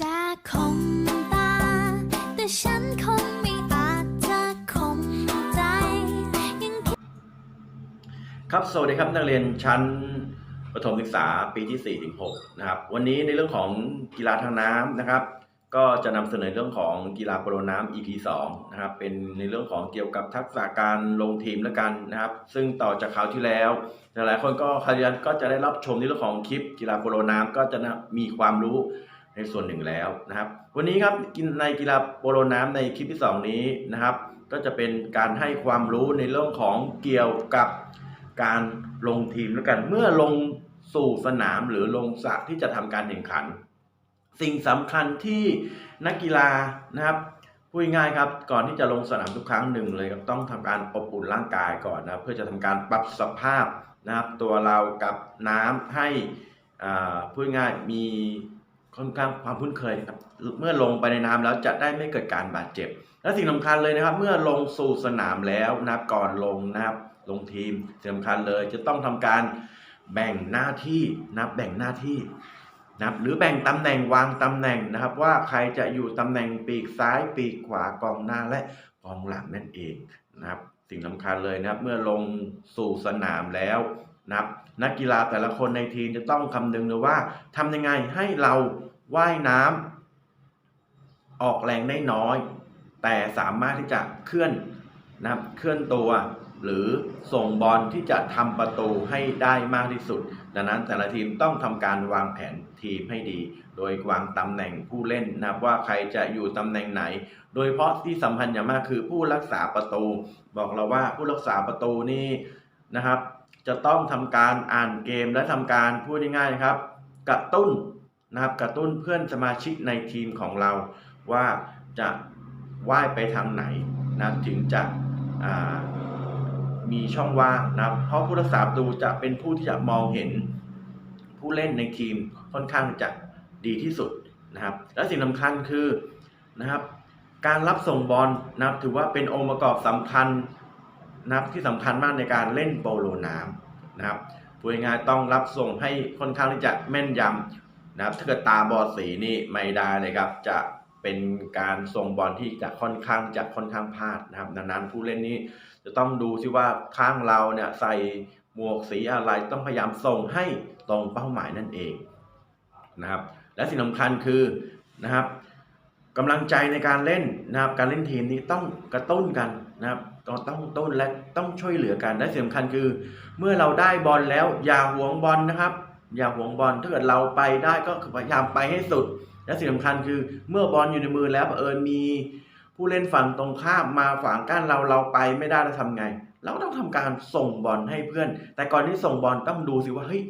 จะคมตา แต่ฉันคงไม่อาจจะคมใจยังคิดครับสวัสดีครับนักเรียนชั้นประถมศึกษาปีที่4ถึง6นะครับ วันนี้ในเรื่องของกีฬาทางน้ำนะครับ ก็จะนำเสนอเรื่องของกีฬาโปโลน้ำ EP 2นะครับ เป็นในเรื่องของเกี่ยวกับทักษะการลงทีมแล้วกันนะครับ ซึ่งต่อจากคราวที่แล้วหลายๆคนก็คายันก็จะได้รับชมในเรื่องของคลิปกีฬาโปโลน้ำก็จะมีความรู้ ในส่วนหนึ่งแล้วนะครับ วันนี้ครับในกีฬาโปโลน้ำในคลิปที่สองนี้นะครับ ก็จะเป็นการให้ความรู้ในเรื่องของเกี่ยวกับการลงทีมแล้วกัน เมื่อลงสู่สนามหรือลงสระที่จะทำการแข่งขัน สิ่งสำคัญที่นักกีฬานะครับพูดง่ายครับก่อนที่จะลงสนามทุกครั้งหนึ่งเลยต้องทำการอบอุ่นร่างกายก่อนนะเพื่อจะทำการปรับสภาพนะครับตัวเรากับน้ำให้อ่าพูดง่ายมี ค่อนข้างความคุ้นเคยนะครับเมื่อลงไปในน้ำแล้วจะได้ไม่เกิดการบาดเจ็บ และสิ่งสำคัญเลยนะครับ เมื่อลงสู่สนามแล้วนะครับก่อนลงนะครับลงทีมสิ่งสำคัญเลยจะต้องทำการแบ่งหน้าที่นับแบ่งหน้าที่นับหรือแบ่งตำแหน่งวางตำแหน่งนะครับ ว่าใครจะอยู่ตำแหน่งปีกซ้ายปีกขวากองหน้าและกองหลังนั่นเองนะครับ สิ่งสำคัญเลยนะครับ เมื่อลงสู่สนามแล้วนับ นักกีฬาแต่ละคนในทีมจะต้องคำนึงเลยว่าทำยังไงให้เราว่ายน้ำออกแรงได้น้อย แต่สามารถที่จะเคลื่อนนะเคลื่อนตัวหรือส่งบอลที่จะทำประตูให้ได้มากที่สุด ดังนั้นแต่ละทีมต้องทำการวางแผนทีมให้ดี โดยวางตำแหน่งผู้เล่นนะว่าใครจะอยู่ตำแหน่งไหน โดยเฉพาะที่สำคัญอย่างมากคือผู้รักษาประตู บอกเราว่าผู้รักษาประตูนี่นะครับ จะต้องทำการอ่านเกมและทำการพูดง่ายๆนะครับ กระตุ้นนะครับกระตุ้นเพื่อนสมาชิกในทีมของเรา ว่าจะว่ายไปทางไหนนะถึงจะมีช่องว่างนะครับเพราะผู้รักษาประตูจะเป็นผู้ที่จะมองเห็นผู้เล่นในทีมค่อนข้างจะดีที่สุดนะครับ และสิ่งสำคัญคือนะครับ การรับส่งบอลนะครับถือว่าเป็นองค์ประกอบสำคัญ นะครับที่สำคัญมากในการเล่นโปโลน้ำนะครับพูดง่ายต้องรับส่งให้ค่อนข้างที่จะแม่นยำนะครับถ้าเกิดตาบอดสีนี่ไม่ได้เลยครับ จะเป็นการส่งบอลที่จะค่อนข้างจะค่อนข้างพลาดนะครับ ดังนั้นผู้เล่นนี้จะต้องดูซิว่าข้างเราเนี่ยใส่หมวกสีอะไรต้องพยายามส่งให้ตรงเป้าหมายนั่นเองนะครับ และสิ่งสำคัญคือนะครับกำลังใจในการเล่นนะครับการเล่นทีมนี้ต้องกระตุ้นกัน นะครับก็ต้องต้นและต้องช่วยเหลือกันและสิ่งสำคัญคือ เมื่อเราได้บอลแล้วอย่าหวงบอลนะครับ อย่าหวงบอลถ้าเกิดเราไปได้ก็พยายามไปให้สุด และสิ่งสำคัญคือเมื่อบอลอยู่ในมือแล้วเอิญมีผู้เล่นฝั่งตรงข้ามมาฝังกั้นเราเราไปไม่ได้เราทำไง เราก็ต้องทำการส่งบอลให้เพื่อน แต่ก่อนที่ส่งบอลต้องดูสิว่าเฮ้ย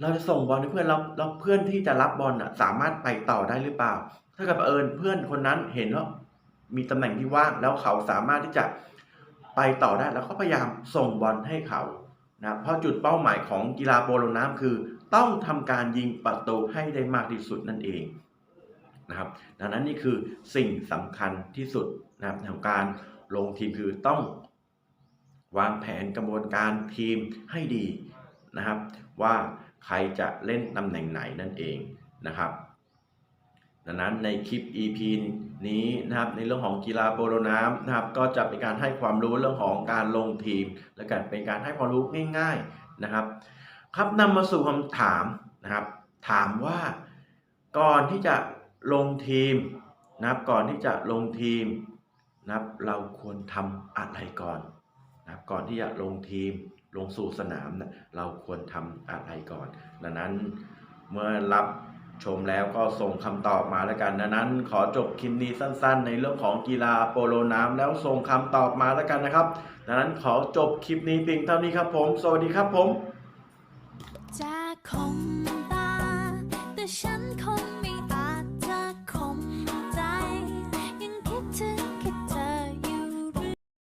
เราจะส่งบอลให้เพื่อนเราเราเพื่อนที่จะรับบอลอะสามารถไปต่อได้หรือเปล่า ถ้าเกิดเอิญเพื่อนคนนั้นเห็นว่า มีตำแหน่งที่ว่างแล้วเขาสามารถที่จะไปต่อได้แล้วก็พยายามส่งบอลให้เขานะเพราะจุดเป้าหมายของกีฬาโปโลน้ำคือ ต้องทำการยิงประตูให้ได้มากที่สุดนั่นเองนะครับดังนั้นนี่คือสิ่งสำคัญที่สุดนะครับของการลงทีมคือต้องวางแผนกระบวนการทีมให้ดีนะครับ ว่าใครจะเล่นตำแหน่งไหนนั่นเองนะครับ ดังนั้นในคลิป EP นี้นะครับในเรื่องของกีฬาโปโลน้ำนะครับ ก็จะเป็นการให้ความรู้เรื่องของการลงทีม และการเป็นการให้ความรู้ง่าย ๆนะครับ ครับนำมาสู่คำถามนะครับ ถามว่าก่อนที่จะลงทีมนะครับ ก่อนที่จะลงทีมนะครับ เราควรทำอะไรก่อนนะครับก่อนที่จะลงทีมลงสู่สนามนะเราควรทำอะไรก่อน ดังนั้นเมื่อรับ ชมแล้วก็ส่งคำตอบมาแล้วกันดังนั้น ขอจบคลิปนี้สั้น ๆ ในเรื่องของกีฬาโปโลน้ำแล้วส่งคำตอบมาแล้วกันนะครับดังนั้นขอจบคลิปนี้เพียงเท่านี้ครับผม สวัสดีครับผมจะคมตาแต่ฉัน